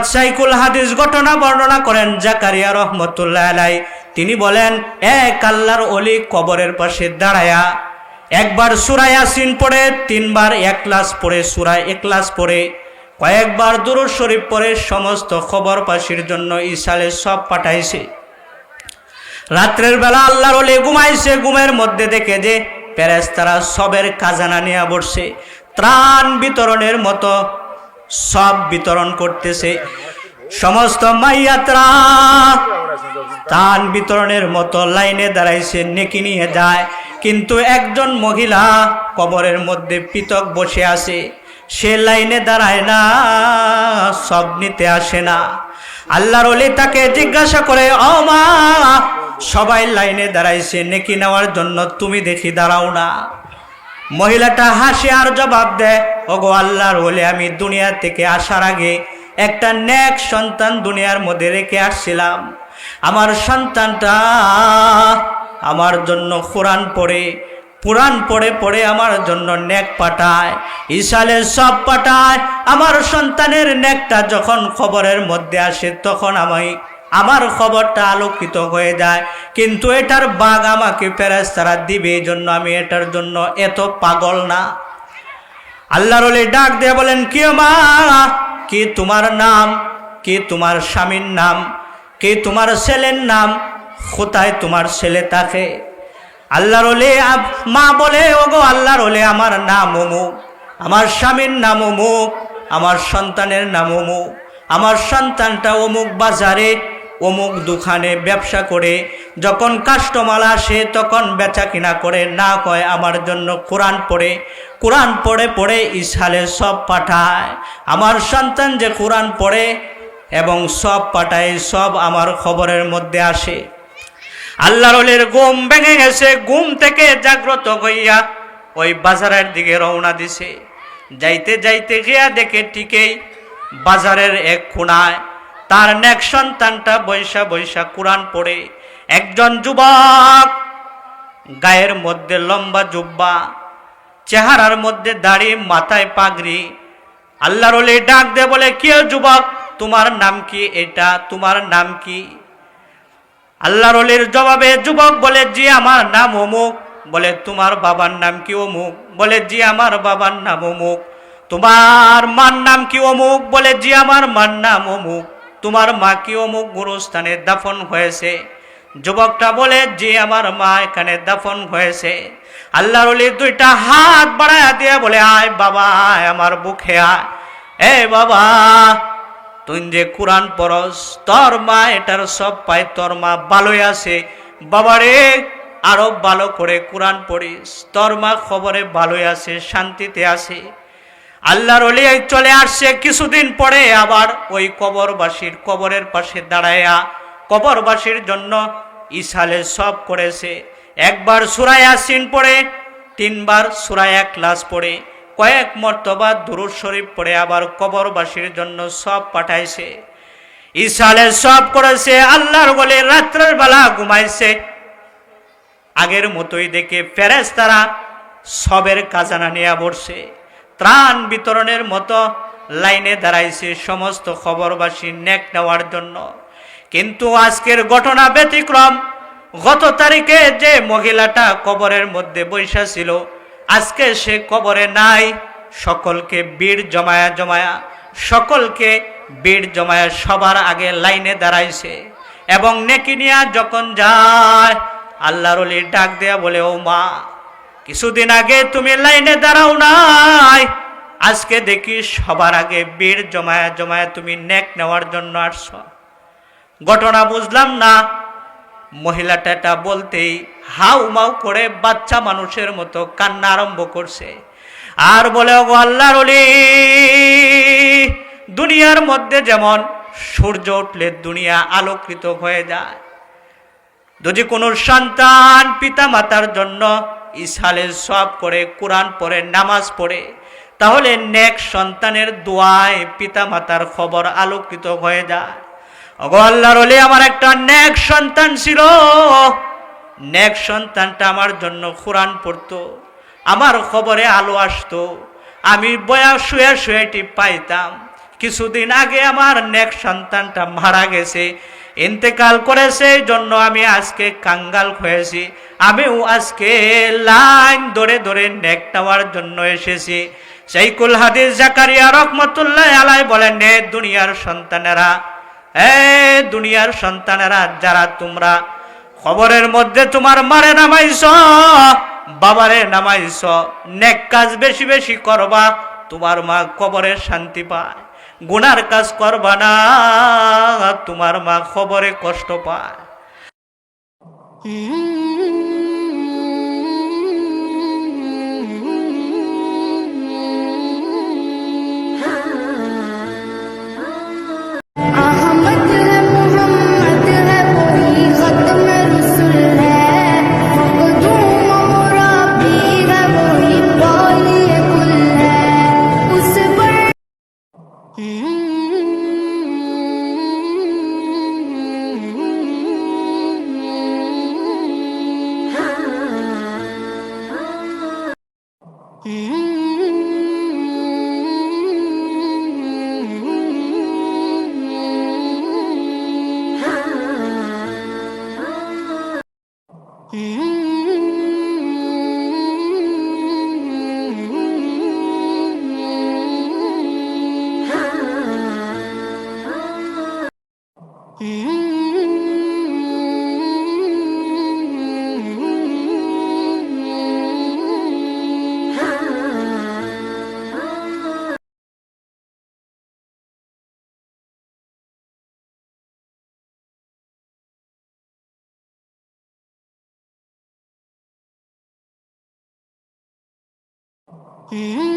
হজরত সাইকুল হাদিস ঘটনা বর্ণনা করেন জাকারিয়া রহমতুল্লাহ আলাই। তিনি বলেন, এক আল্লাহর অলি কবরের পাশে দাঁড়ায়া, একবার সুরায় পড়ে, তিনবার পড়ে পড়ে, কয়েকবার দুরুদ শরীফ পড়ে, সমস্ত খবর পাশির জন্য ইসালে সব পাঠাইছে। রাত্রের বেলা আল্লাহর অলি ঘুমাইছে, ঘুমের মধ্যে দেখে যে প্যারেস্তারা সবের খাজানা নিয়ে বসছে। ত্রাণ বিতরণের মতো সব বিতরণ করতেছে। সমস্ত মাইয়াত্রা ত্রাণ বিতরণের মতো লাইনে দাঁড়াইছে, নেকি নিয়ে যায়। কিন্তু একজন মহিলা কবরের মধ্যে পৃথক বসে আছে। সে লাইনে দাঁড়ায় না, সব নিতে আসে না। আল্লাহর অলি তাকে জিজ্ঞাসা করে, ও মা, সবাই লাইনে দাঁড়াইছে, নেকি নেওয়ার জন্য তুমি দেখি দাঁড়াও না। মহিলাটা হাসি আর জবাব দেয়, ওগো আল্লাহর বলে আমি দুনিয়া থেকে আসার আগে একটা ন্যাক সন্তান দুনিয়ার মধ্যে রেখে আসছিলাম। আমার সন্তানটা আমার জন্য কোরআন পড়ে পুরাণ পড়ে পড়ে আমার জন্য নেক পাঠায়। ইসালের সব পাঠায়, আমার সন্তানের নেকটা যখন খবরের মধ্যে আসে তখন আমি আমার খবরটা আলোকিত হয়ে যায়। কিন্তু এটার বাঘ আমাকে ফেরেস্তারা দিবে এই জন্য আমি এটার জন্য এত পাগল না। আল্লাহর ডাক দিয়ে বলেন, কি মা? কি তোমার নাম? কি তোমার স্বামীর নাম? কি তোমার ছেলের নাম? কোথায় তোমার ছেলে থাকে? আল্লাহর মা বলে, ওগো আল্লাহর ওলি, আমার নাম অমুক, আমার স্বামীর নাম অমুক, আমার সন্তানের নাম অমুক, আমার সন্তানটা অমুক বাজারে অমুক দোকানে ব্যবসা করে, যখন কাস্টমার আসে তখন বেচা কিনা করে, না কয় আমার জন্য কোরআন পড়ে কোরআন পড়ে পড়ে ইসালে সব পাঠায়। আমার সন্তান যে কোরআন পড়ে এবং সব পাঠায়, সব আমার খবরের মধ্যে আসে। আল্লাহর অলির ঘুম ভেঙে গেছে, ঘুম থেকে জাগ্রত হইয়া ওই বাজারের দিকে রওনা দিছে। যাইতে যাইতে গিয়া দেখে ঠিকই বাজারের এক কোনায় তার নেক সন্তানটা বৈশা বৈশা কোরআন পড়ে। একজন যুবক, গায়ের মধ্যে লম্বা জুব্বা, চেহারার মধ্যে দাড়ি, মাথায় পাগড়ি। আল্লাহর ডাক দে বলে, কে যুবক, তোমার নাম কি এটা? তোমার নাম কি? আল্লাহর জবাবে যুবক বলে, জি, আমার নাম অমুক। বলে, তোমার বাবার নাম কি অমুক? বলে, জি, আমার বাবার নাম অমুক। তোমার মার নাম কি অমুক? বলে, জি, আমার মার নাম অমুক। তোমার মা কি অমুক গুরুস্থানে দাফন হয়েছে। যুবকটা বলে যে আমার মা এখানে দাফন হয়েছে। আল্লাহর দুইটা হাত বাড়ায় দিয়ে বলে, আয় বাবা, আয় আমার বুকে আয়। এ বাবা, তুই যে কোরআন পরস তোর মা এটার সব পায়, তোর মা ভালোই আছে। বাবারে আরও ভালো করে কোরআন পড়িস। তোর মা খবরে ভালোই আছে, শান্তিতে আছে। আল্লাহর অলি চলে আসছে। কিছুদিন পরে আবার ওই কবরবাসীর কবরের পাশে দাঁড়ায়া কবরবাসীর জন্য ইসালে সব করেছে। একবার সুরায় আসিন পড়ে, তিনবার সুরায় ক্লাস পড়ে। কয়েক মর্তবা দুরুদ শরীফ পড়ে আবার কবরবাসীর জন্য সব পাঠাইছে। ইসালে সব করেছে, আল্লাহর বলে রাত্রের বেলা ঘুমাইছে। আগের মতোই দেখে ফেরেস তারা সবের কাজানা নিয়ে বসছে ত্রাণ বিতরণের মতো লাইনে দাঁড়াইছে সমস্ত খবরবাসী নেক নেওয়ার জন্য। কিন্তু আজকের ঘটনা ব্যতিক্রম। গত তারিখে যে মহিলাটা কবরের মধ্যে বৈশা ছিল, আজকে সে কবরে নাই। সকলকে বীর জমায়া জমায়া, সকলকে বীর জমায়া সবার আগে লাইনে দাঁড়াইছে। এবং নেকি নিয়া যখন যায়, আল্লাহর ডাক দেয়া বলে, ও মা কিছুদিন আগে তুমি লাইনে দাঁড়াও নাই। আজকে দেখি সবার আগে বীর জমায়া জমায়া তুমি নেক নেওয়ার জন্য আসছ। ঘটনা বুঝলাম না। মহিলাটা এটা বলতেই হাউ মাউ করে বাচ্চা মানুষের মতো কান্না আরম্ভ করছে। আর বলে, ওগো আল্লাহর দুনিয়ার মধ্যে যেমন সূর্য উঠলে দুনিয়া আলোকৃত হয়ে যায়, যদি কোনো সন্তান পিতা মাতার জন্য ইসালের সব করে কোরআন পড়ে, নামাজ পড়ে। তাহলে নেক সন্তানের দোয়ায় পিতা মাতার খবর আলোকিত হয়ে যায়। অগো আল্লাহর ওলি, আমার একটা নেক সন্তান ছিল। নেক সন্তানটা আমার জন্য কোরআন পড়তো। আমার খবরে আলো আসতো। আমি বয়া শুয়ে শুয়ে টিপ পাইতাম। কিছুদিন আগে আমার নেক সন্তানটা মারা গেছে। ইন্তেকাল করেছে এই জন্য আমি আজকে কাঙ্গাল হয়েছি। আমিও আজকে লাইন ধরে ধরে নেক নেওয়ার জন্য এসেছি। সেইকুল হাদিস জাকারিয়া রহমতুল্লাহ আলাই বলেন নে দুনিয়ার সন্তানেরা, এ দুনিয়ার সন্তানেরা, যারা তোমরা খবরের মধ্যে তোমার মারে নামাইছ, বাবারে নামাইছ, নেক কাজ বেশি বেশি করবা, তোমার মা কবরে শান্তি পায়। গুনার কাজ করবা না তোমার মা খবরে কষ্ট পায়। Mm-hmm. Mm-hmm.